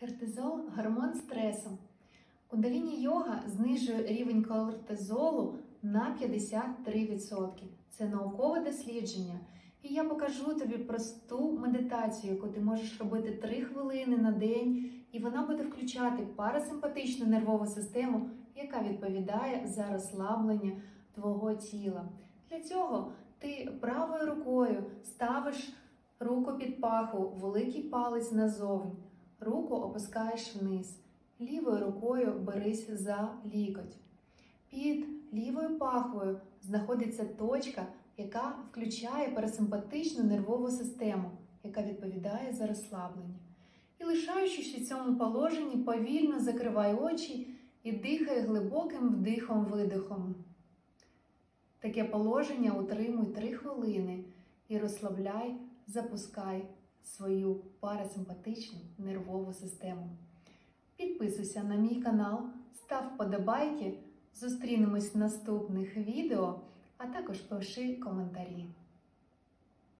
Кортизол гормон стресу. Кундаліні йога знижує рівень кортизолу на 53%. Це наукове дослідження. І я покажу тобі просту медитацію, яку ти можеш робити 3 хвилини на день, і вона буде включати парасимпатичну нервову систему, яка відповідає за розслаблення твого тіла. Для цього ти правою рукою ставиш руку під паху, великий палець назовні, руку опускаєш вниз. Лівою рукою берись за лікоть. Під лівою пахвою знаходиться точка, яка включає парасимпатичну нервову систему, яка відповідає за розслаблення. І лишаючись у цьому положенні, повільно закривай очі і дихай глибоким вдихом-видихом. Таке положення утримуй 3 хвилини і розслабляй, запускай свою парасимпатичну нервову систему. Підписуйся на мій канал, став вподобайки, зустрінемось в наступних відео, а також пиши коментарі.